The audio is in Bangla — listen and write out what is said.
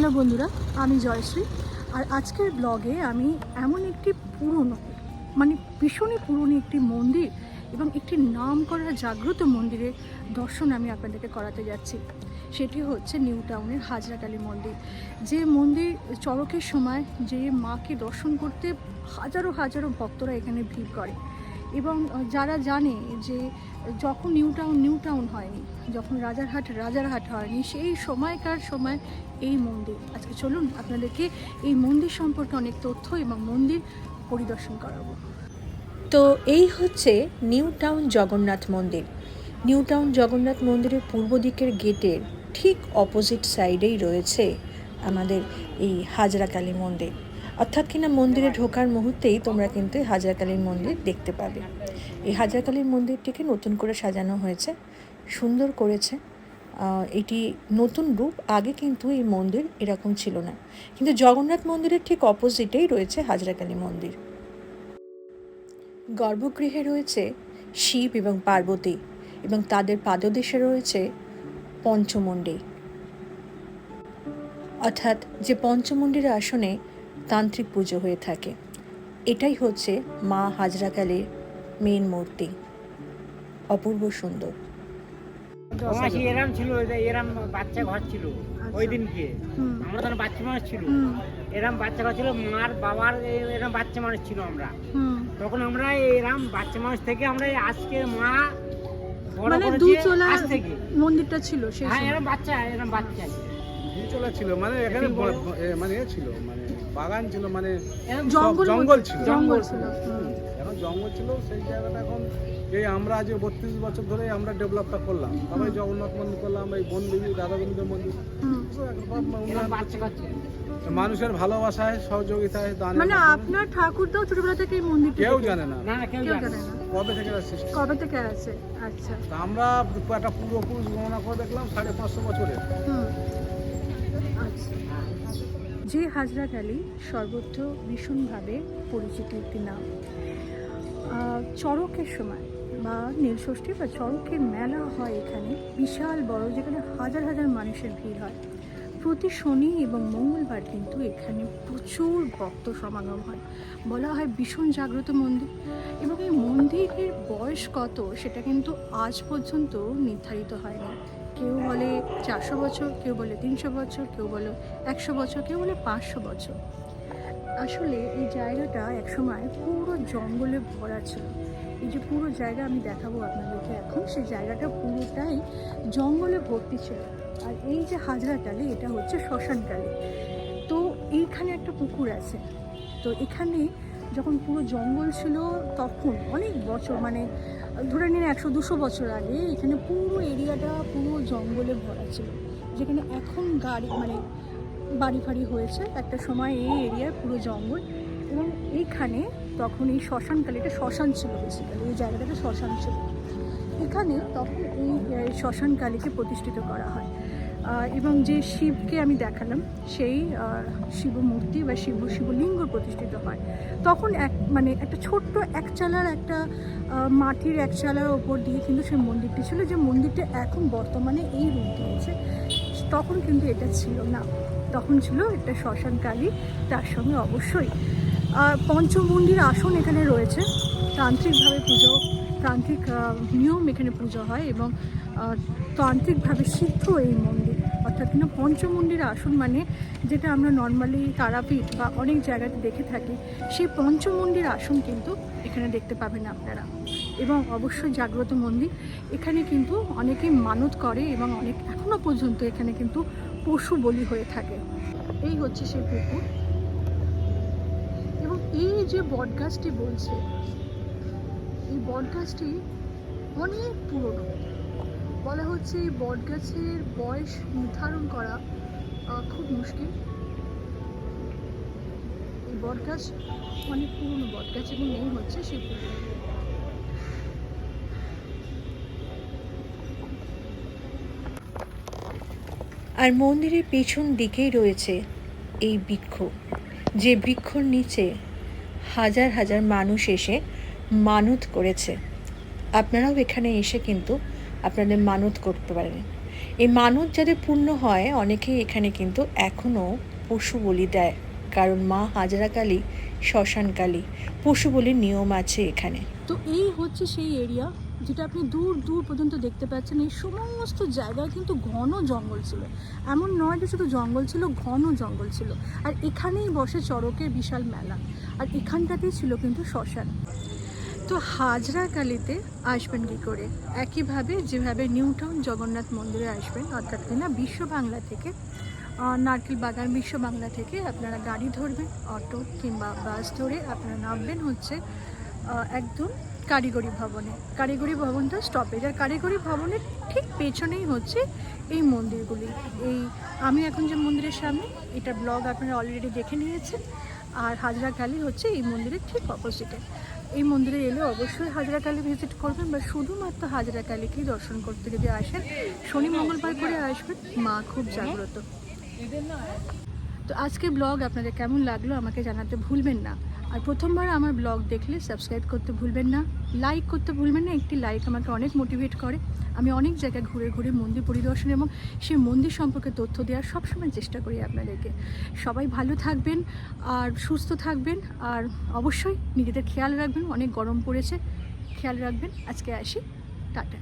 হ্যালো বন্ধুরা, আমি জয়শ্রী। আর আজকের ব্লগে আমি এমন একটি পুরনো মানে ভীষণই পুরনো একটি মন্দির এবং একটি নাম করা জাগ্রত মন্দিরের দর্শন আমি আপনাদেরকে করাতে যাচ্ছি। সেটি হচ্ছে নিউ টাউনের হাজরাকালী মন্দির। যে মন্দির চড়কের সময় যে মাকে দর্শন করতে হাজারো হাজারো ভক্তরা এখানে ভিড় করে। এবং যারা জানে যে যখন নিউ টাউন নিউ টাউন হয়নি, যখন রাজারহাট রাজারহাট হয়নি, সেই সময়কার সময় এই মন্দির। আজকে চলুন আপনাদেরকে এই মন্দির সম্পর্কে অনেক তথ্য এবং মন্দির পরিদর্শন করাবো। তো এই হচ্ছে নিউ টাউন জগন্নাথ মন্দির। নিউ টাউন জগন্নাথ মন্দিরের পূর্ব দিকের গেটের ঠিক অপোজিট সাইডেই রয়েছে আমাদের এই হাজরাকালী মন্দির। অর্থাৎ কিনা মন্দিরে ঢোকার মুহূর্তেই তোমরা কিন্তু এই হাজরাকালীর মন্দির দেখতে পাবে। এই হাজরাকালীর মন্দিরটিকে নতুন করে সাজানো হয়েছে, সুন্দর করেছে। এটি নতুন রূপ, আগে কিন্তু এই মন্দির এরকম ছিল না। কিন্তু জগন্নাথ মন্দিরের ঠিক অপোজিটেই রয়েছে হাজরাকালী মন্দির। গর্ভগৃহে রয়েছে শিব এবং পার্বতী এবং তাদের পাদদেশে রয়েছে পঞ্চমুণ্ডী। অর্থাৎ যে পঞ্চমুণ্ডির আসনে তান্ত্রিক পুজো হয়ে থাকে। এটাই হচ্ছে মা হাজরাকালীর মেন মূর্তি। অপূর্ব সুন্দর। এরাম ছিল এরাম বাচ্চা ঘর ছিল ওই দিনকে। হুম। আমরা তখন বাচ্চা মানুষ ছিল। এরাম বাচ্চা ঘর ছিল মার বাবার এরাম বাচ্চা মানুষ ছিল আমরা। হুম। তখন আমরা এরাম বাচ্চা মানুষ থেকে আমরা আজকে মা মানে থেকে। মন্দিরটা ছিল সেই হ্যাঁ। এরম বাচ্চা এরম বাচ্চা। চলা ছিল মানে এখানে মানে এ ছিল মানে বাগান ছিল মানে জঙ্গল জঙ্গল ছিল। জঙ্গল ছিল এখন জঙ্গল ছিল সেই জায়গাটা এখন এই আমরা আজ বত্রিশ বছর ধরে আমরা ডেভেলপটা করলাম। সবাই জগন্নাথ মন্দির করলাম এই বন দেবী রাধা গোবিন্দ মন্দির মানুষের ভালোবাসায় সহযোগিতায় দান মানে আপনার ঠাকুরদাও ছোটবেলা থেকে এই মন্দিরটা কেউ জানে না। কেউ জানে কবে থেকে সৃষ্টি? কবে থেকে আছে আচ্ছা। আমরা একটা পূর্বপুরুষ গণনা করে দেখলাম সাড়ে পাঁচশো বছরে। হুম। যে হাজরাত আলী সর্বত্র ভীষণভাবে পরিচিত একটি নাম। চড়কের সময় বা নীলষষ্ঠী বা চড়কের মেলা হয় এখানে। বিশাল, বড়, যেখানে হাজার হাজার মানুষের ভিড় হয়। প্রতি শনি এবং মঙ্গলবার কিন্তু এখানে প্রচুর ভক্ত সমাগম হয়। বলা হয় ভীষণ জাগ্রত মন্দির এবং এই মন্দিরের বয়স কত সেটা কিন্তু আজ পর্যন্ত নির্ধারিত হয়নি। কেউ বলে চারশো বছর, কেউ বলে তিনশো বছর, কেউ বলে একশো বছর, কেউ বলে পাঁচশো বছর। আসলে এই জায়গাটা একসময় পুরো জঙ্গলে ভরা ছিল। এই যে পুরো জায়গা আমি দেখাবো আপনাদেরকে এখন, সেই জায়গাটা পুরোটাই জঙ্গলে ভর্তি ছিল। আর এই যে হাজরাটালি এটা হচ্ছে শ্মশানকালী তো এইখানে একটা পুকুর আছে। তো এখানে যখন পুরো জঙ্গল ছিল, তখন অনেক বছর মানে ধরে নিন একশো দুশো বছর আগে এখানে পুরো এরিয়াটা পুরো জঙ্গলে ভরা ছিল। যেখানে এখন গাড়ি মানে বাড়ি ফাড়ি হয়েছে। একটা সময় এই এরিয়ার পুরো জঙ্গল এবং এইখানে তখন এই শ্মশানকালে এটা শ্মশান ছিল বেসিক্যালি এই জায়গাটাতে শ্মশান ছিল। এখানে তখন এই শ্মশানকালীকে প্রতিষ্ঠিত করা হয়। এবং যে শিবকে আমি দেখালাম সেই আহ, শিবমূর্তি বা শিব শিবলিঙ্গ প্রতিষ্ঠিত হয়। তখন এক মানে একটা ছোট্ট একচালার একটা মাটির একচালার ওপর দিয়ে কিন্তু সেই মন্দিরটি ছিল যে মন্দিরটা এখন বর্তমানে এই রূপ দিয়েছে। তখন কিন্তু এটা ছিল না। তখন ছিল একটা শ্মশান কালী তার সঙ্গে অবশ্যই পঞ্চমন্দির আসন এখানে রয়েছে। তান্ত্রিকভাবে পুজো আহ, নিয়ম এখানে পুজো হয় এবং তান্ত্রিকভাবে সিদ্ধ এই মন্দির। অর্থাৎ কিনা পঞ্চমন্দির আসন মানে যেটা আমরা নর্মালি তারাপীঠ বা অনেক জায়গাতে দেখে থাকি সেই পঞ্চমন্দির আসন কিন্তু এখানে দেখতে পাবেন আপনারা। এবং অবশ্যই জাগ্রত মন্দির। এখানে কিন্তু অনেকেই মানত করে এবং অনেক এখনও পর্যন্ত এখানে কিন্তু পশু বলি হয়ে থাকে। এই হচ্ছে সেই পুকুর। এবং এই যে বটগাছটি বলছে বটগাছটি অনেক পুরনো। বলা হচ্ছে এই বটগাছের বয়স নির্ধারণ করা খুব মুশকিল। এই বটগাছ অনেক পুরনো বটগাছ এবং এই হচ্ছে সেই আর মন্দিরের পেছন দিকেই রয়েছে এই বৃক্ষ। যে বৃক্ষর নিচে হাজার হাজার মানুষ এসে মানত করেছে। আপনারাও এখানে এসে কিন্তু আপনাদের মানত করতে পারেন। এই মানত যাদের পূর্ণ হয়, অনেকেই এখানে কিন্তু এখনও পশু বলি দেয়। কারণ মা হাজরা কালী, শ্মশান কালী, পশু বলির নিয়ম আছে এখানে। তো এই হচ্ছে সেই এরিয়া যেটা আপনি দূর দূর পর্যন্ত দেখতে পাচ্ছেন। এই সমস্ত জায়গায় কিন্তু ঘন জঙ্গল ছিল। এমন নয় যে শুধু জঙ্গল ছিল, ঘন জঙ্গল ছিল। আর এখানেই বসে চড়কের বিশাল মেলা। আর এখানটাতেই ছিল কিন্তু শ্মশান। তো হাজরা কালীতে আসবেন কী করে? একইভাবে যেভাবে নিউটাউন জগন্নাথ মন্দিরে আসবেন, অর্থাৎ কিনা বিশ্ব বাংলা থেকে নারকেল বাগান বিশ্ব বাংলা থেকে আপনারা গাড়ি ধরবেন, অটো কিংবা বাস ধরে আপনারা নামবেন হচ্ছে একদম কারিগরি ভবনে। কারিগরি ভবনটা স্টপেজ, আর কারিগরি ভবনের ঠিক পেছনেই হচ্ছে এই মন্দিরগুলি। এই আমি এখন যে মন্দিরের সামনে, এটা ব্লগ আপনারা অলরেডি দেখে নিয়েছেন, আর হাজরা কালী হচ্ছে এই মন্দিরের ঠিক অপোজিটে এই মন্দিরে এলে অবশ্যই হাজরা কালী ভিজিট করবেন বা শুধুমাত্র হাজরা কালীকেই দর্শন করতে যদি আসেন। শনি মঙ্গলবার করে আসবেন। মা খুব জাগ্রত। তো আজকে ব্লগ আপনাদের কেমন লাগল আমাকে জানাতে ভুলবেন না। আর প্রথমবার আমার ব্লগ দেখলে সাবস্ক্রাইব করতে ভুলবেন না লাইক করতে ভুলবেন না, একটি লাইক আমাকে অনেক মোটিভেট করে। আমি অনেক জায়গায় ঘুরে ঘুরে মন্দির পরিদর্শন এবং সেই মন্দির সম্পর্কে তথ্য দেওয়ার সবসময় চেষ্টা করি আপনাদেরকে। সবাই ভালো থাকবেন আর সুস্থ থাকবেন আর অবশ্যই নিজেদের খেয়াল রাখবেন, অনেক গরম পড়েছে, খেয়াল রাখবেন। আজকে আসি, টাটা।